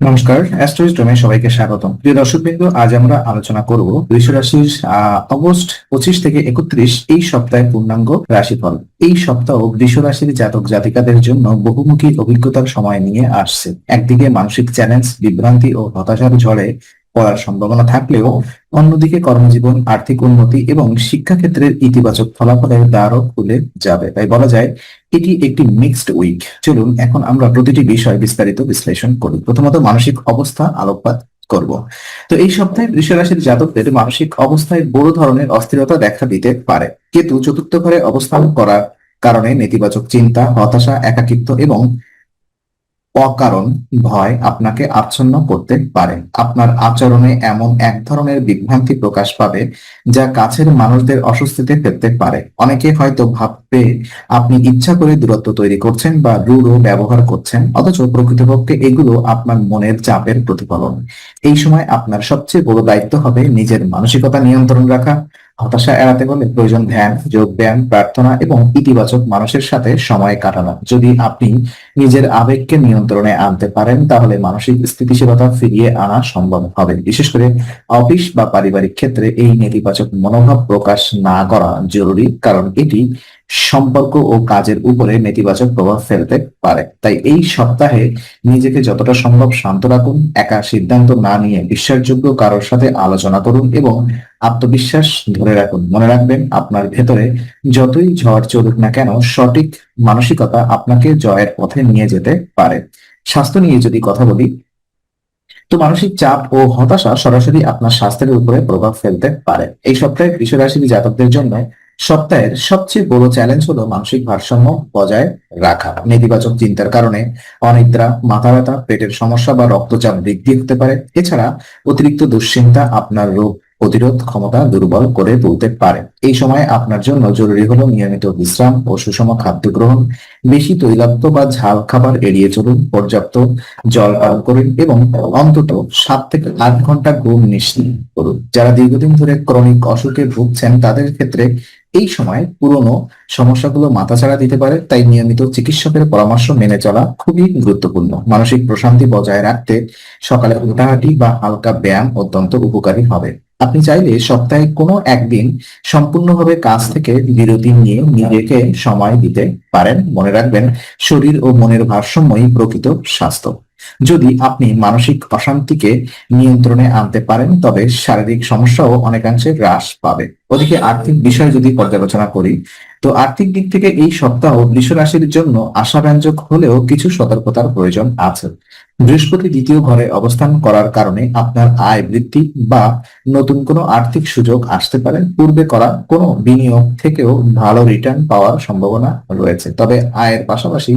নমস্কার অ্যাস্ট্রোইস্টমে সবাইকে স্বাগতম। প্রিয় দর্শক বিন্দু আজ আমরা আলোচনা করব বৃষ রাশির অগস্ট পঁচিশ থেকে একত্রিশ এই সপ্তাহে পূর্ণাঙ্গ রাশিফল। এই সপ্তাহ বৃষ রাশির জাতক জাতিকাদের জন্য বহুমুখী অভিজ্ঞতার সময় নিয়ে আসছে। একদিকে মানসিক চ্যালেঞ্জ বিভ্রান্তি ও হতাশার ঝড়ে পড়ার সম্ভাবনা থাকলেও অন্যদিকে কর্মজীবন, আর্থিক উন্নতি এবং শিক্ষাক্ষেত্রের ইতিবাচক ফলাফলের দ্বারও খুলে যাবে। তাই বলা যায়, এটি একটি মিক্সড উইক চলুন, এখন আমরা প্রতিটি বিষয় বিস্তারিত বিশ্লেষণ করি। প্রথমত, মানসিক অবস্থা আলোকপাত করব। তো এই সপ্তাহে বৃষ রাশির জাতকদের মানসিক অবস্থায় বড় ধরনের অস্থিরতা দেখা দিতে পারে। কেতু চতুর্থ ঘরে অবস্থান করার কারণে নেতিবাচক চিন্তা, হতাশা, একাকিত্ব এবং অকারণ ভয় আপনাকে আচ্ছন্ন করতে পারে। আপনার আচরণে এমন এক ধরনের বিভ্রান্তি প্রকাশ পাবে যা কাছের মানুষদের অস্বস্তিতে ফেলতে পারে। অনেকে হয়তো ভাববে, আপনি ইচ্ছা করে দূরত্ব তৈরি করছেন বা রূঢ় ব্যবহার করছেন, অথচ প্রকৃতপক্ষে এগুলো আপনার মনের চাপের প্রতিফলন। এই সময় আপনার সবচেয়ে বড় দায়িত্ব হবে নিজের মানসিকতা নিয়ন্ত্রণ রাখা হতাশা এড়াতে হলে প্রয়োজন ধ্যান, যোগ ব্যায়াম, প্রার্থনা এবং ইতিবাচক মানুষের সাথে সময় কাটানো। যদি আপনি নিজের আবেগকে নিয়ন্ত্রণে আনতে পারেন, তাহলে মানসিক স্থিতিশীলতা ফিরিয়ে আনা সম্ভব হবে। বিশেষ করে অফিস বা পারিবারিক ক্ষেত্রে এই নেতিবাচক মনোভাব প্রকাশ না করা জরুরি, কারণ এটি সম্পর্ক ও কাজের উপরে নেতিবাচক প্রভাব ফেলতে পারে। তাই এই সপ্তাহে নিজেকে যতটা সম্ভব শান্ত রাখুন, একা সিদ্ধান্ত না নিয়ে বিশ্বাসযোগ্য কারোর সাথে আলোচনা করুন এবং আত্মবিশ্বাস ধরে রাখুন। মনে রাখবেন, আপনার ভেতরে যতই ঝড় চলুক না কেন, সঠিক মানসিকতা আপনাকে জয়ের পথে নিয়ে যেতে পারে। স্বাস্থ্য নিয়ে যদি কথা বলি, তো মানসিক চাপ ও হতাশা সরাসরি আপনার স্বাস্থ্যের উপরে প্রভাব ফেলতে পারে। এই সপ্তাহে বৃষ রাশির জাতকদের জন্য সপ্তাহের সবচেয়ে বড় চ্যালেঞ্জ হলো মানসিক ভারসাম্য বজায় রাখা। নেতিবাচক চিন্তার কারণে অনিদ্রা মাথা ব্যথা পেটের সমস্যা বা রক্তচাপ বৃদ্ধি হতে পারে। এছাড়া অতিরিক্ত দুশ্চিন্তা আপনার রোগ প্রতিরোধ ক্ষমতা দুর্বল করে তুলতে পারে। এই সময় আপনার জন্য জরুরি হলো নিয়মিত বিশ্রাম ও সুষম খাদ্য গ্রহণ। বেশি তৈলাক্ত বা ঝাল খাবার এড়িয়ে চলুন, পর্যাপ্ত জল পান করুন এবং অন্তত সাত থেকে আট ঘণ্টা ঘুম নিশ্চিত করুন। যারা দীর্ঘদিন ধরে ক্রনিক অসুখে ভুগছেন, তাদের ক্ষেত্রে এই সময় পুরনো সমস্যাগুলো মাথাছাড়া দিতে পারে, তাই নিয়মিত চিকিৎসকের পরামর্শ মেনে চলা খুবই গুরুত্বপূর্ণ। মানসিক প্রশান্তি বজায় রাখতে সকালে হাঁটাহাঁটি বা হালকা ব্যায়াম অত্যন্ত উপকারী হবে। আপনি চাইলে সপ্তাহে কোনো একদিন সম্পূর্ণভাবে কাজ থেকে বিরতি নিয়ে নিজেকে সময় দিতে পারেন। মনে রাখবেন, শরীর ও মনের ভারসাম্যই প্রকৃত স্বাস্থ্য। যদি আপনি মানসিক অশান্তিকে নিয়ন্ত্রণে আনতে পারেন, তবে শারীরিক সমস্যাও অনেকাংশে হ্রাস পাবে। ওদিকে আর্থিক বিষয় যদি পর্যালোচনা করি, তো আর্থিক দিক থেকে এই সপ্তাহ বৃষ রাশির জন্য আশাব্যঞ্জক হলেও কিছু সতর্কতার প্রয়োজন আছে। বৃহস্পতি দ্বিতীয় ঘরে অবস্থান করার কারণে আপনার আয় বৃদ্ধি বা নতুন কোনো আর্থিক সুযোগ আসতে পারে। পূর্বে করা কোনো বিনিয়োগ থেকেও ভালো রিটার্ন পাওয়ার সম্ভাবনা রয়েছে। তবে আয়ের পাশাপাশি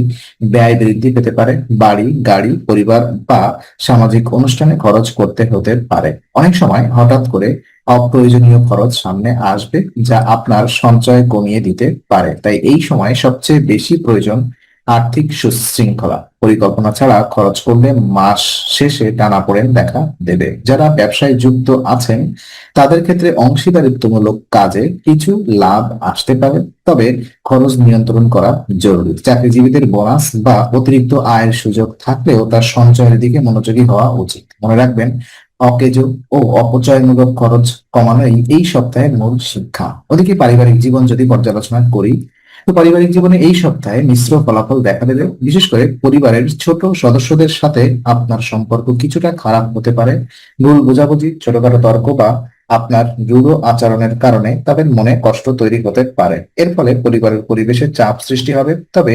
ব্যয় বৃদ্ধি পেতে পারে। বাড়ি, গাড়ি, পরিবার বা সামাজিক অনুষ্ঠানে খরচ করতে হতে পারে। অনেক সময় হঠাৎ করে অপ্রয়োজনীয় খরচ সামনে আসবে যা আপনার সঞ্চয় কমিয়ে দিতে পারে। তাই এই সময় সবচেয়ে বেশি প্রয়োজন আর্থিক সুশৃঙ্খলা। পরিকল্পনা ছাড়া খরচ করলে মাস শেষে টানাপোড়েন দেখা দেবে। যারা ব্যবসায় যুক্ত আছেন, তাদের ক্ষেত্রে অংশীদারিত্বমূলক কাজে কিছু লাভ আসতে পারে, তবে খরচ নিয়ন্ত্রণ করা জরুরি। চাকরিজীবীদের বোনাস বা অতিরিক্ত আয়ের সুযোগ থাকলেও তার সঞ্চয়ের দিকে মনোযোগী হওয়া উচিত। মনে রাখবেন অকেজ ও অপচয়মূলক খরচ কমানো এই সপ্তাহে মূল শিক্ষা। ওদিকে পারিবারিক জীবন যদি পর্যালোচনা করি, তো পারিবারিক জীবনে এই সপ্তাহে মিশ্র ফলাফল দেখা দেবে। বিশেষ করে পরিবারের ছোট সদস্যদের সাথে আপনার সম্পর্ক কিছুটা খারাপ হতে পারে। ভুল বোঝাবুঝি, ছোটখাটো তর্ক বা আপনার রূঢ় আচরণের কারণে তাদের মনে কষ্ট তৈরি হতে পারে। এর ফলে পরিবারের পরিবেশে চাপ সৃষ্টি হবে। তবে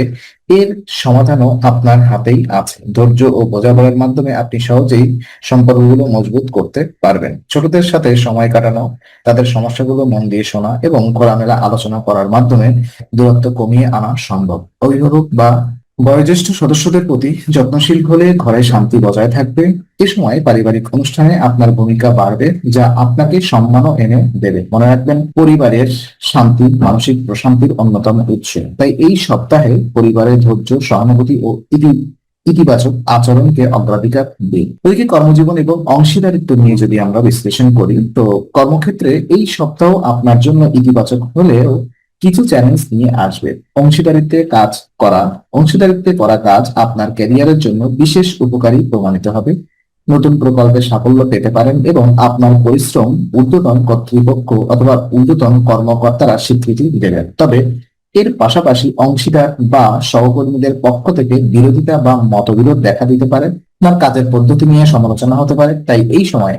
এর সমাধানও আপনার হাতেই আছে। ধৈর্য ও বোঝাপড়ার মাধ্যমে আপনি সহজেই সম্পর্কগুলো মজবুত করতে পারবেন। ছোটদের সাথে সময় কাটানো, তাদের সমস্যাগুলো মন দিয়ে শোনা এবং খোলামেলা আলোচনা করার মাধ্যমে দূরত্ব কমিয়ে আনা সম্ভব। অভিভাবক বা বয়োজ্যেষ্ঠ সদস্যদের প্রতি যত্নশীল হলে ঘরে শান্তি বজায় থাকবে। এ সময় পারিবারিক অনুষ্ঠানে আপনার ভূমিকা বাড়বে, যা আপনাকে সম্মানও এনে দেবে। মনে রাখবেন, পরিবারের শান্তি, মানসিক প্রশান্তির অন্যতম উৎস। তাই এই সপ্তাহে পরিবারের ধৈর্য, সহানুভূতি ও ইতি ইতিবাচক আচরণকে অগ্রাধিকার দিন। ওইদিকে কর্মজীবন এবং অংশীদারিত্ব নিয়ে যদি আমরা বিশ্লেষণ করি, তো কর্মক্ষেত্রে এই সপ্তাহ আপনার জন্য ইতিবাচক হলেও কিছু চ্যালেঞ্জ নিয়ে আসবে। অংশীদারিত্বে কাজ করা। অংশীদারিত্বে করা কাজ আপনার ক্যারিয়ারের জন্য বিশেষ উপকারী প্রমাণিত হবে। নতুন প্রকল্পে সাফল্য পেতে পারেন এবং আপনার পরিশ্রম ঊর্ধ্বতন কর্তৃপক্ষ অথবা ঊর্ধ্বতন কর্মকর্তারা স্বীকৃতি দেবেন। তবে এর পাশাপাশি অংশীদার বা সহকর্মীদের পক্ষ থেকে বিরোধিতা বা মতবিরোধ দেখা দিতে পারে আপনার কাজের পদ্ধতি নিয়ে সমালোচনা হতে পারে। তাই এই সময়ে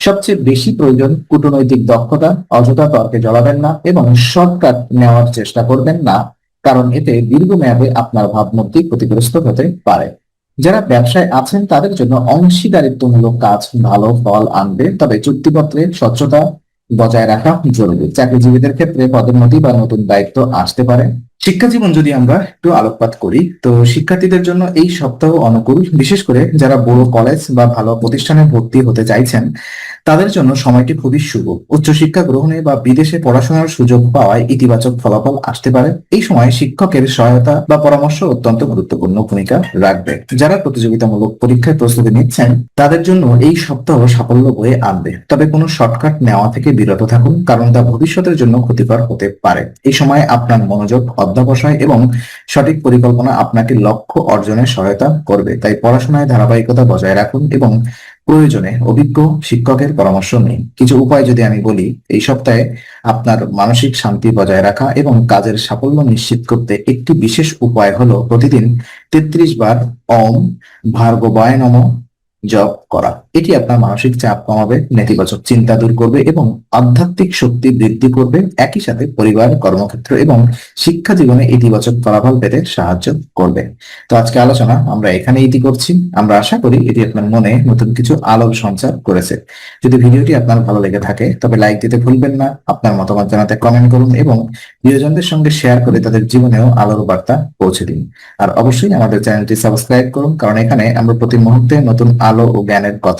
সবচেয়ে বেশি প্রয়োজন কূটনৈতিক দক্ষতা, অযথা তর্কে জড়াবেন না এবং শর্টকাট নেওয়ার চেষ্টা করবেন না, কারণ এতে দীর্ঘমেয়াদে আপনার ভাবমূর্তি ক্ষতিগ্রস্ত হতে পারে। যারা ব্যবসায় আছেন তাদের জন্য অংশীদারিত্বমূলক কাজ ভালো ফল আনবে, তবে চুক্তিপত্রে স্বচ্ছতা বজায় রাখা জরুরি। চাকরিজীবীদের ক্ষেত্রে পদোন্নতি বা নতুন দায়িত্ব আসতে পারে। শিক্ষা জীবন যদি আমরা একটু আলোকপাত করি, তো শিক্ষার্থীদের জন্য এই সপ্তাহ অনুকূল। বিশেষ করে যারা বড় কলেজ বা ভালো প্রতিষ্ঠানে ভর্তি হতে চাইছেন তাদের জন্য সময়টি খুবই শুভ। উচ্চশিক্ষা গ্রহণে বা বিদেশে পড়াশোনার সুযোগ পাওয়ায় ইতিবাচক ফলাফল আসতে পারে। এই সময় শিক্ষকের সহায়তা বা পরামর্শ অত্যন্ত গুরুত্বপূর্ণ ভূমিকা রাখবে। যারা প্রতিযোগিতামূলক পরীক্ষায় প্রস্তুতি নিচ্ছেন, তাদের জন্য এই সপ্তাহ সাফল্য বয়ে আনবে। তবে কোনো শর্টকাট নেওয়া থেকে বিরত থাকুন, কারণ তা ভবিষ্যতের জন্য ক্ষতিকর হতে পারে। এই সময় আপনার মনোযোগ অধ্যাবসায় এবং সঠিক পরিকল্পনা আপনাকে লক্ষ্য অর্জনে সহায়তা করবে। তাই পড়াশোনায় ধারাবাহিকতা বজায় রাখুন এবং প্রয়োজনে অভিজ্ঞ শিক্ষকের পরামর্শ নিন। কিছু উপায় যদি আমি বলি, এই সপ্তাহে আপনার মানসিক শান্তি বজায় রাখা এবং কাজের সাফল্য নিশ্চিত করতে একটি বিশেষ উপায় হলো প্রতিদিন তেত্রিশ বার অম ভার্গবায় নম জপ করা। এটি আপনার মানসিক চাপ কমাবে, নেতিবাচক চিন্তা দূর করবে এবং আধ্যাত্মিক শক্তি বৃদ্ধি করবে। একই সাথে পরিবার, কর্মক্ষেত্র এবং শিক্ষা জীবনে ইতিবাচক ফলাফল পেতে সাহায্য করবে। তো আজকে আলোচনা, আমরা এখানে ইতি করছি। আমরা আশা করি এটি আপনার মনে নতুন কিছু আলোর সঞ্চার করেছে। যদি ভিডিওটি আপনার ভালো লেগে থাকে, তবে লাইক দিতে ভুলবেন না, আপনার মতামত জানাতে কমেন্ট করুন এবং প্রিয়জনদের সঙ্গে শেয়ার করে তাদের জীবনেও আলোর বার্তা পৌঁছে দিন। আর অবশ্যই আমাদের চ্যানেলটি সাবস্ক্রাইব করুন, কারণ এখানে আমরা প্রতি মুহূর্তে নতুন আলো ও জ্ঞানের